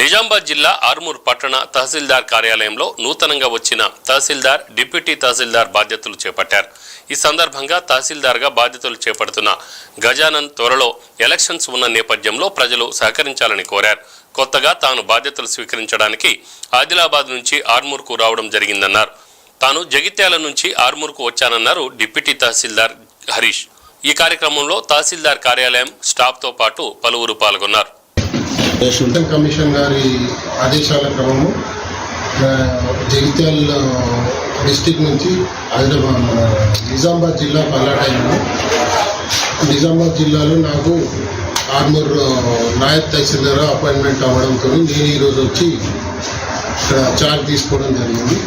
నిజామాబాద్ జిల్లా ఆర్మూర్ పట్టణ తహసీల్దార్ కార్యాలయంలో నూతనంగా వచ్చిన తహసీల్దార్ డిప్యూటీ తహసీల్దార్ బాధ్యతలు చేపట్టారు. ఈ సందర్భంగా తహసీల్దార్గా బాధ్యతలు చేపడుతున్న గజానన్ త్వరలో ఎలక్షన్స్ ఉన్న నేపథ్యంలో ప్రజలు సహకరించాలని కోరారు. కొత్తగా తాను బాధ్యతలు స్వీకరించడానికి ఆదిలాబాద్ నుంచి ఆర్మూర్కు రావడం జరిగిందన్నారు. తాను జగిత్యాల నుంచి ఆర్మూర్కు వచ్చానన్నారు డిప్యూటీ తహసీల్దార్ హరీష్. ఈ కార్యక్రమంలో తహసీల్దార్ కార్యాలయం స్టాఫ్తో పాటు పలువురు పాల్గొన్నారు. శుద్ధం కమిషన్ గారి ఆదేశాల క్రమము జగిత్యాల డిస్టిక్ నుంచి హైదరాబాద్ నిజామాబాద్ జిల్లా పల్లాటైంది నిజామాబాద్ జిల్లాలో నాకు ఆర్మూర్ నాయక్ తహసీల్దార్ అపాయింట్మెంట్ అవ్వడంతో నేను ఈరోజు వచ్చి ఇక్కడ చార్జ్ తీసుకోవడం జరిగింది.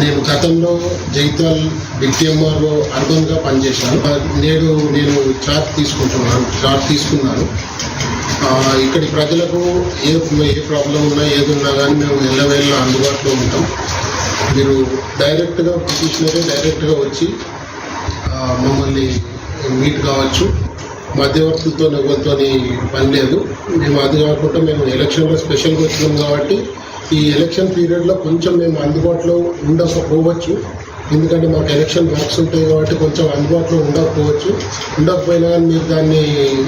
నేను గతంలో జగిత్యాల్ బిటిఎంఆర్లో అర్బన్గా పనిచేశాను. నేడు నేను చార్జ్ తీసుకుంటున్నాను చార్జ్ తీసుకున్నాను. ఇక్కడి ప్రజలకు ఏ ఏ ప్రాబ్లం ఉన్నా ఏది ఉన్నా కానీ మేము ఎల్లవేళ్ళ అందుబాటులో ఉంటాం. మీరు డైరెక్ట్గా పిటిషనరే డైరెక్ట్గా వచ్చి మమ్మల్ని మీట్ కావచ్చు. మధ్యవర్తులతో ఎవరితో పని లేదు. మేము అది కాకుండా మేము ఎలక్షన్లో స్పెషల్గా వచ్చినాం కాబట్టి ఈ ఎలక్షన్ పీరియడ్లో కొంచెం మేము అందుబాటులో ఉండకపోవచ్చు. ఎందుకంటే మాకు ఎలక్షన్ వర్క్స్ ఉంటాయి కాబట్టి కొంచెం అందుబాటులో ఉండకపోవచ్చు. ఉండకపోయినా కానీ మీరు దాన్ని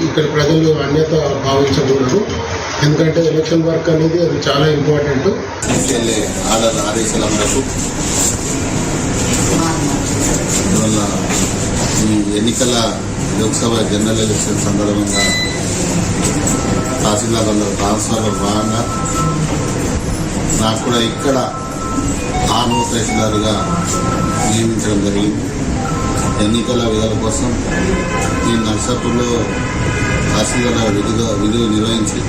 ఇక్కడ ప్రజలు అన్యత భావించకూడదు. ఎందుకంటే ఎలక్షన్ వర్క్ అనేది అది చాలా ఇంపార్టెంట్. ఆర్డర్ ఆదేశాల మేరకు ఈ ఎన్నికల లోక్సభ జనరల్ ఎలక్షన్ సందర్భంగా తహసీల్దార్లో ట్రాన్స్ఫర్ భాగంగా నాకు కూడా ఇక్కడ ఆర్మూర్ తహసీల్దార్గా నియమించడం జరిగింది. ఎన్నికల విధుల కోసం ఈ నర్సాపూర్లో తహసీల్దార్ విధుగా విధులు నిర్వహించి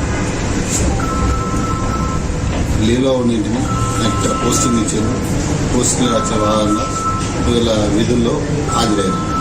లీవ్లో ఉన్నింటిని నెక్స్ట్ పోస్టింగ్ ఇచ్చారు? పోస్టింగ్ వచ్చే భాగంగా వీళ్ళ విధుల్లో హాజరయ్యారు.